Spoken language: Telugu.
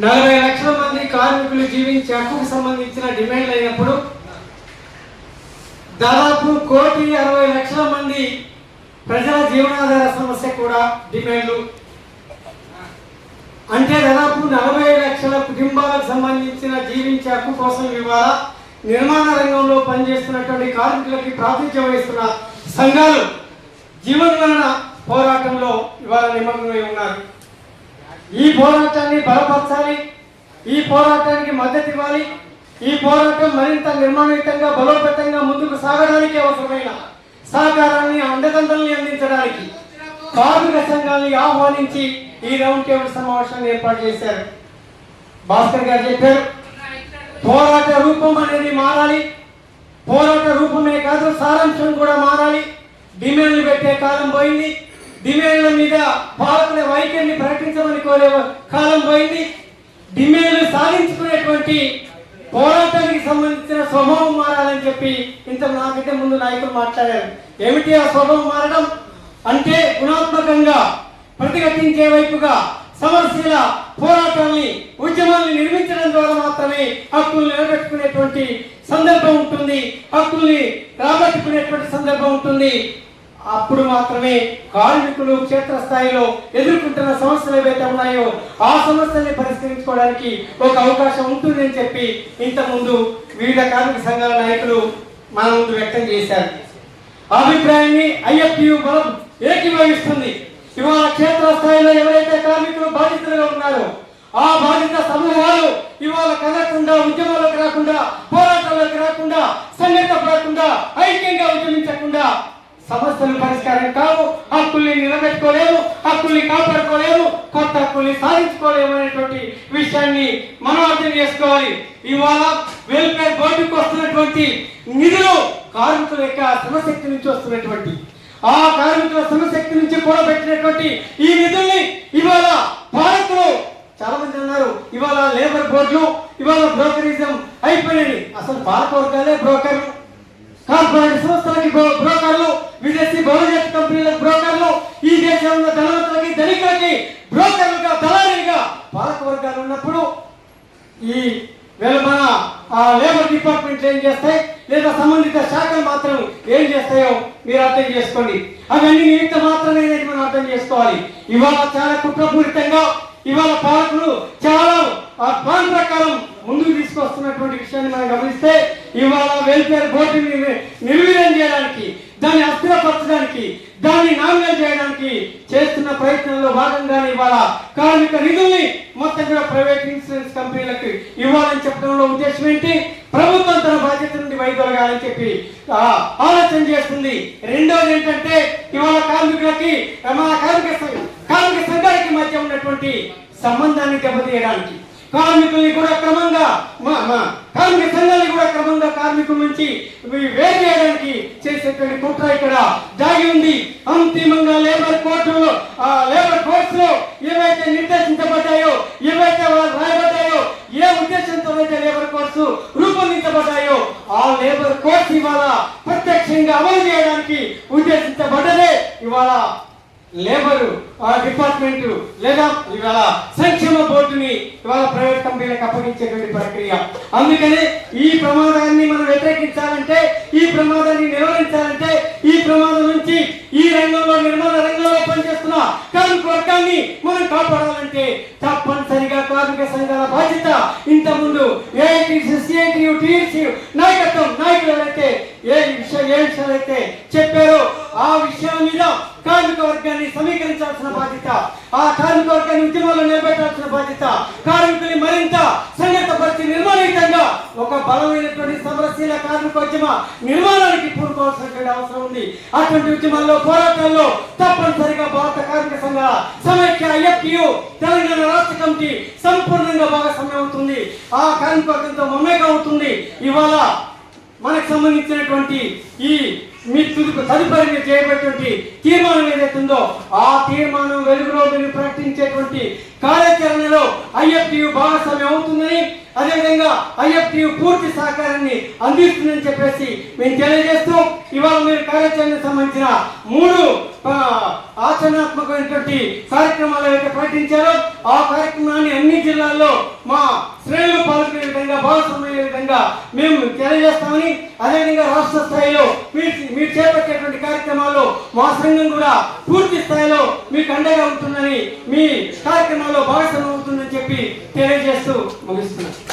నలభై లక్షల మంది కార్మికులు జీవించే హక్కుకు సంబంధించిన డిమాండ్ అయినప్పుడు దాదాపు కోటి అరవై లక్షల మంది ప్రజల జీవనాధార సమస్య కూడా డిమాండ్లు. అంటే దాదాపు నలభై లక్షల కుటుంబాలకు సంబంధించిన జీవించే హక్కు కోసం ఇవాళ నిర్మాణ రంగంలో పనిచేస్తున్నటువంటి కార్మికులకి ప్రాతినిధ్యం వహిస్తున్నారు సంఘాలు జీవన పోరాటంలో ఇవాళ నిమగ్నమై ఉన్నారు. ఈ పోరాటాన్ని బలపరచాలి ఈ పోరాటానికి మద్దతు ఇవ్వాలి ఈ పోరాటం మరింత నిర్మాణయుతంగా బలోపేతంగా ముందుకు సాగడానికి అవసరమైన సహకారాన్ని అండదండల్ని అందించడానికి కార్మిక సంఘాన్ని ఆహ్వానించి ఈ రౌండ్ టేబుల్ సమావేశాన్ని ఏర్పాటు చేశారు. భాస్కర్ గారు చెప్పారు పోరాట రూపం అనేది మారాలి పోరాట రూపమే కాదు సారాంశం కూడా మారాలి. డిమాండ్లు పెట్టే కాలం పోయింది. డిమాండ్ల మీద పాలకుల వైఖరిని ప్రకటించమని కోరే కాలం పోయింది. డిమాండ్లు సాధించుకునేటువంటి పోరాటానికి సంబంధించిన స్వభావం మారాలని చెప్పి ఇంత నాకంటే ముందు నాయకులు మాట్లాడారు. ఏమిటి ఆ స్వభావం మారడం? అంటే గుణాత్మకంగా ప్రతిఘటించే వైపుగా సమస్యల పోరాటాన్ని ఉద్యమాన్ని నిర్మించడం ద్వారా మాత్రమే హక్కుల్ని నిలబెట్టుకునేటువంటి సందర్భం ఉంటుంది. హక్కుల్ని రాబట్టుకునేటువంటి సందర్భం ఉంటుంది. అప్పుడు మాత్రమే కార్మికులు క్షేత్రస్థాయిలో ఎదుర్కొంటున్న సమస్యలు ఏవైతే ఉన్నాయో ఆ సమస్యల్ని పరిష్కరించుకోవడానికి ఒక అవకాశం ఉంటుందని చెప్పి ఇంతకుముందు వివిధ కార్మిక సంఘాల నాయకులు మన ముందు వ్యక్తం చేశారు. అభిప్రాయాన్ని ఐఎఫ్టియు బలం ఏకీభవిస్తుంది. ఇవాళ క్షేత్రస్థాయిలో ఎవరైతే కార్మికులు బాధితులుగా ఉన్నారో ఆ బాధిత సమూహాలు ఇవాళ రాకుండా ఉద్యమాలకు రాకుండా పోరాటాలకు రాకుండా సంఘటపడకుండా ఐక్యంగా ఉద్యమించకుండా సమస్యలు పరిష్కారం కావు హక్కుల్ని నిలబెట్టుకోలేము హక్కుల్ని కాపాడుకోలేము కొత్త హక్కుల్ని సాధించుకోలేము అనేటువంటి విషయాన్ని మనం అర్థం చేసుకోవాలి. ఇవాళ వెల్ఫేర్ బోర్డుకు వస్తున్నటువంటి నిధులు కార్మికుల యొక్క శ్రమశక్తి నుంచి వస్తున్నటువంటి ఆ కార్మికుల శ్రమశక్తి నుంచి కూడా పెట్టినటువంటి ఈ నిధుల్ని ఇవాళ పాలకులు చాలా మంది ఉన్నారు. ఇవాళ లేబర్ బోర్డులు ఇవాళ బ్రోకరిజం అయిపోయినాయి అసలు పాలక వర్గాలే బ్రోకర్లు కార్పొరేట్ సంస్థలకి బ్రోకర్లు విదేశీ బహుజాతి కంపెనీలకు బ్రోకర్లు ఈ దేశంలో ధనవంతులకి ధనికులకి బ్రోకర్లుగా దళారీలుగా పాలక వర్గాలు ఉన్నప్పుడు ఈ వీళ్ళ మన ఆ లేబర్ డిపార్ట్మెంట్ ఏం చేస్తాయి? లేదా సంబంధిత శాఖలు మాత్రం ఏం చేస్తాయో మీరు అర్థం చేసుకోండి. అవన్నీ ఇంత మాత్రమే మనం అర్థం చేసుకోవాలి. ఇవాళ చాలా కుట్రపూరితంగా ఇవాళ పాలకులు చాలా ఆ ప్లాన్ ప్రకారం ముందుకు తీసుకొస్తున్నటువంటి విషయాన్ని మనం గమనిస్తే ఇవాళ వెల్ఫేర్ బోర్డుని నిర్వీర్యం చేయడానికి దాన్ని అస్థిరపరచడానికి దాన్ని నామినేట్ చేయడానికి చేస్తున్న ప్రయత్నంలో భాగంగానే ఇవాళ కార్మిక నిధుల్ని మొత్తం కూడా ప్రైవేట్ ఇన్సూరెన్స్ కంపెనీలకు ఇవ్వాలని చెప్పడంలో ఉద్దేశం ఏంటి? ప్రభుత్వం తన బాధ్యత నుండి వైదొలగాలని చెప్పి ఆలోచన చేస్తుంది. రెండోది ఏంటంటే ఇవాళ కార్మికులకి మన కార్మిక కార్మిక సంఘానికి మధ్య ఉన్నటువంటి సంబంధాన్ని దెబ్బతీయడానికి కార్మికుల్ని కూడా క్రమంగా మా- మా కార్మిక సంఘాన్ని కూడా క్రమంగా కార్మికుల నుంచి వి- వేరు చేయడానికి చేసేటువంటి కుట్ర ఇక్కడ జాగి ఉంది. అంతిమంగా లేబర్ కోర్టులో ఆ లేబర్ కోర్ట్స్లో ఏవైతే నిర్దేశించబడ్డాయో ఏవైతే వాళ్ళు రాయబడ్డాయో ఏ ఉద్దేశంతో అయితే లేబర్ కోర్సు రూపొందించబడ్డాయో ఆ లేబర్ కోర్స్ ఇవాళ ప్రత్యక్షంగా అమలు చేయడానికి ఉద్దేశించబడ్డదే ఇవాళ లేబర్ డిపార్ట్మెంట్ లేదా ఇవాళ సంక్షేమ బోర్డుని ఇవాళ ప్రైవేట్ కంపెనీలకు అప్పగించేటువంటి ప్రక్రియ. అందుకనే ఈ ప్రమాదాన్ని మనం వ్యతిరేకించాలంటే ఈ ప్రమాదాన్ని నిర్వహించాలంటే ఈ ప్రమాదం నుంచి ఈ రంగంలో నిర్మాణ రంగంలో పనిచేస్తున్న కార్మిక వర్గాన్ని మనం కాపాడాలంటే తప్పనిసరిగా కార్మిక సంఘాల బాధ్యత. ఇంతకుముందు ఏఐటీసీ సిఐటియు టీఎస్సీ నాయకత్వం నాయకులు ఏ విషయం ఏ విషయాలు అయితే చెప్పారో ఆ విషయాల మీద కార్మిక వర్గాన్ని సమీకరించాల్సిన బాధ్యత. ఆ కార్మిక వర్గాన్ని ఉద్యమాల్లో నిలబెట్టాల్సిన బాధ్యత. కార్మికుల్ని మరింత సంఘటపరిచి నిర్మాణయుతంగా ఒక బలమైనటువంటి సమరశీల కార్మికోద్యమ నిర్మాణానికి పూనుకోవాల్సినటువంటి అవసరం ఉంది. అటువంటి ఉద్యమాల్లో పోరాటాల్లో తప్పనిసరిగా భారత కార్మిక సంఘ సమైక్య ఐఎఫ్టియు తెలంగాణ రాష్ట్ర కమిటీ సంపూర్ణంగా భాగస్వామ్యం అవుతుంది. ఆ కార్మిక వర్గంతో మమేకం అవుతుంది. ఇవాళ మనకు సంబంధించినటువంటి ఈ మీ తుదుపు తదుపరి మీరు చేయబడినటువంటి తీర్మానం ఏదైతే ఉందో ఆ తీర్మానం వెలుగులో మీరు ప్రకటించేటువంటి కార్యాచరణలో ఐఎఫ్టియు భాగస్వామ్యం అవుతుందని అదేవిధంగా ఐఎఫ్టియు పూర్తి సహకారాన్ని అందిస్తుందని చెప్పేసి మేము తెలియజేస్తూ ఇవాళ మీరు కార్యాచరణకు సంబంధించిన మూడు ఆచరణాత్మకమైనటువంటి కార్యక్రమాలు ఏవైతే ప్రకటించారో ఆ కార్యక్రమాన్ని అన్ని జిల్లాల్లో మా శ్రేణులు పాల్గొనే విధంగా భాగస్వామ్యం విధంగా మేము తెలియజేస్తామని అదేవిధంగా రాష్ట్ర స్థాయిలో మీరు మీరు చేపట్టేటువంటి కార్యక్రమాల్లో మా సంఘం కూడా పూర్తి స్థాయిలో మీకు అండగా ఉంటుందని మీ కార్యక్రమాల్లో భాగస్వామ్యం అవుతుందని చెప్పి తెలియజేస్తూ ముగిస్తున్నాను.